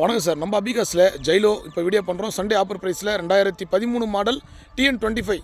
வணக்கம் சார். நம்ம அபிகாஸில் ஜெயிலோ இப்போ வீடியோ பண்ணுறோம் சண்டே ஆஃபர் ப்ரைஸில் ரெண்டாயிரத்தி பதிமூணு model TN twenty five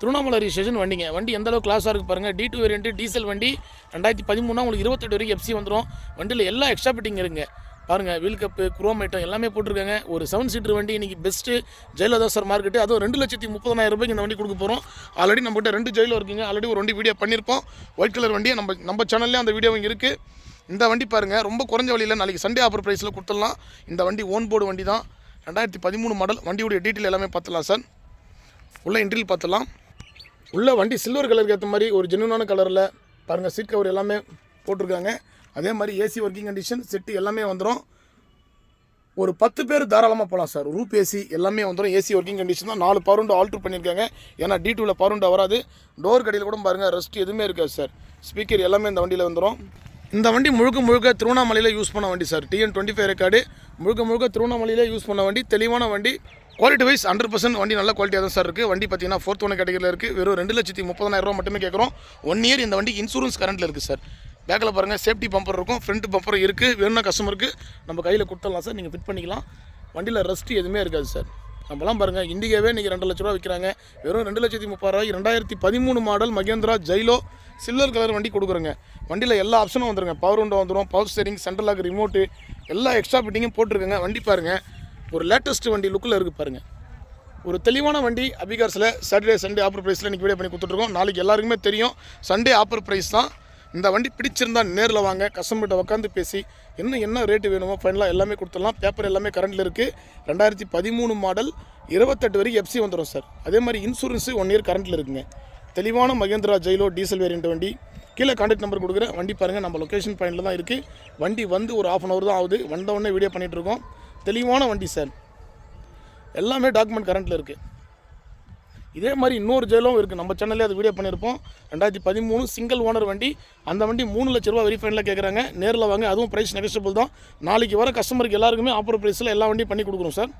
Tiruvannamalai registration வண்டிங்க. வண்டி எந்த அளவுக்கு கிளாஸாக இருக்குது பாருங்கள் டி டூ வேரியன்ட் டீசல் வண்டி ரெண்டாயிரத்தி பதிமூணா உங்களுக்கு இருபத்தெட்டு வரைக்கும் எஃப்சி வந்துடும் வண்டியில் எல்லா எக்ஸ்ட்ரா ஃபிட்டிங் இருக்குங்க. பாருங்கள் வீல் கப்பு குரோம் ஐட்டம் எல்லாமே போட்டிருக்காங்க. ஒரு செவன் சீட்டர் வண்டி இன்றைக்கி பெஸ்ட்டு ஜெயிலோ சார் மார்க்கெட்டு அதுவும் ரெண்டு லட்சத்தி முப்பதாயிரம் ரூபாய்க்கு இந்த வண்டி கொடுக்க போகிறோம் ஆல்ரெடி நம்மகிட்ட ரெண்டு ஜெயிலோ இருக்குங்க. ஆல்ரெடி ஒரு வண்டி வீடியோ பண்ணியிருப்போம் ஒயிட் கலர் வண்டியை நம்ம நம்ம சேனல்லே அந்த வீடியோ இங்கே இருக்குது இந்த வண்டி பாருங்கள் ரொம்ப குறைஞ்ச வழியில் நாளைக்கு சண்டே ஆஃபர் ப்ரைஸில் கொடுத்துடலாம். இந்த வண்டி ஓன் போர்டு வண்டி தான் ரெண்டாயிரத்தி பதிமூணு மாடல் வண்டியுடைய டீட்டெயில் எல்லாமே பார்த்துலாம் சார் உள்ள இன்ட்ரில் பார்த்துலாம் உள்ள வண்டி சில்வர் கலருக்கு ஏற்ற மாதிரி ஒரு ஜென்யூனான கலரில் பாருங்கள் சீட் கவர் எல்லாமே போட்டிருக்காங்க. அதே மாதிரி ஏசி ஒர்க்கிங் கண்டிஷன் செட்டு எல்லாமே வந்துடும் ஒரு பத்து பேர் தாராளமாக போகலாம் சார் ரூப் ஏசி எல்லாமே வந்துடும் ஏசி ஒர்க்கிங் கண்டிஷன் தான். நாலு பவர் விண்டோ ஆல்ட்ரு பண்ணியிருக்காங்க. ஏன்னா டி டூவில் பவர் விண்டோ வராது. டோர் கடையில் கூட பாருங்கள் ரெஸ்ட் எதுவுமே இருக்காது சார் ஸ்பீக்கர் எல்லாமே இந்த வண்டியில் வந்துடும் இந்த வண்டி முழுக்க முழுக்க திருவண்ணாமலையில் யூஸ் பண்ண வண்டி sir TN twenty five record முழுக்க முழுக்க திருவண்ணாமலையில் யூஸ் பண்ண வண்டி தெளிவான வண்டி. குவாலிட்டி வைஸ் ஹண்ட்ரட் பர்சன்ட் வண்டி நல்ல குவாலிட்டியாக தான் சார் இருக்குது வண்டி பார்த்தீங்கன்னா ஃபோர்த் ஒன் கேட்டகரியில் இருக்குது வெறும் ரெண்டு லட்சத்தி முப்பதாயிரம் ரூபா மட்டுமே கேட்குறோம் ஒன் இயர் இந்த வண்டி இன்சூரன்ஸ் கரண்ட்டில் இருக்குது சார் பேக்கில் பாருங்கள் சேஃப்டி பம்பர் இருக்கும் ஃப்ரண்ட் பம்பர் இருக்குது வேணும்னா கஸ்டமருக்கு நம்ம கையில் கொடுத்துடலாம் சார் நீங்கள் ஃபிட் பண்ணிக்கலாம். வண்டியில் ரெஸ்ட் எதுவுமே இருக்காது சார் நம்மலாம் பாருங்கள் இண்டிகாவே இன்றைக்கி ரெண்டு லட்ச ரூபா விற்கிறாங்க வெறும் ரெண்டு லட்சத்தி முப்பதாயிரம் ரெண்டாயிரத்தி பதிமூணு model Mahindra Xylo silver colour வண்டி கொடுக்குறோங்க. வண்டியில் எல்லா ஆப்ஷனும் வந்துருங்க. பவர் விண்டோ வந்துடும் power steering central lock remote எல்லா எக்ஸ்ட்ரா ஃபிட்டிங்கும் போட்டிருக்குங்க. வண்டி பாருங்கள் ஒரு லேட்டஸ்ட் வண்டி லுக்கில் இருக்குது பாருங்கள் ஒரு தெளிவான வண்டி அபிகார்ஸில் சாட்டர்டே சண்டே ஆஃபர் ப்ரைஸில் இன்றைக்கி வீடியோ பண்ணி கொடுத்துட்ருக்கோம் நாளைக்கு எல்லாருக்குமே தெரியும். சண்டே ஆஃபர் ப்ரைஸ் தான். இந்த வண்டி பிடிச்சிருந்தா நேரில் வாங்க. கஸ்டமர்கிட்ட உட்காந்து பேசி என்ன என்ன ரேட்டு வேணுமோ ஃபைனலாக எல்லாமே கொடுத்துடலாம். பேப்பர் எல்லாமே கரண்டில் இருக்குது ரெண்டாயிரத்தி பதிமூணு மாடல் இருபத்தெட்டு வரைக்கும் எஃப்சி வந்துடும் சார் அதே மாதிரி இன்சூரன்ஸு ஒன் இயர் கரண்ட்டில் இருக்குங்க. தெளிவான மகேந்திரா ஜெயிலோ டீசல் வேரியண்ட் வண்டி. கீழே கான்டாக்ட் நம்பர் கொடுக்குறேன். வண்டி பாருங்கள் நம்ம லொக்கேஷன் பாயிண்டில் தான் இருக்குது வண்டி வந்து ஒரு ஆஃப் அன் ஹவர் தான் ஆகுது. வந்தவுடனே வீடியோ பண்ணிகிட்டு இருக்கோம். தெளிவான வண்டி சார் எல்லாமே டாக்குமெண்ட் கரண்ட்டில் இருக்குது இதே மாதிரி இன்னொரு ஜெயிலும் இருக்குது நம்ம சேனல்லே அது வீடியோ பண்ணியிருப்போம். ரெண்டாயிரத்தி பதிமூணு சிங்கிள் ஓனர் வண்டி. அந்த வண்டி மூணு லட்ச ரூபா வெரிஃபைனில் கேட்குறாங்க நேரில் வாங்க. அதுவும் ப்ரைஸ் நெகஸ்டபிள் தான். நாளைக்கு வர கஸ்டமருக்கு எல்லாருக்குமே ஆஃபர் ப்ரைஸில் எல்லா வண்டியும் பண்ணி கொடுக்குறோம் சார்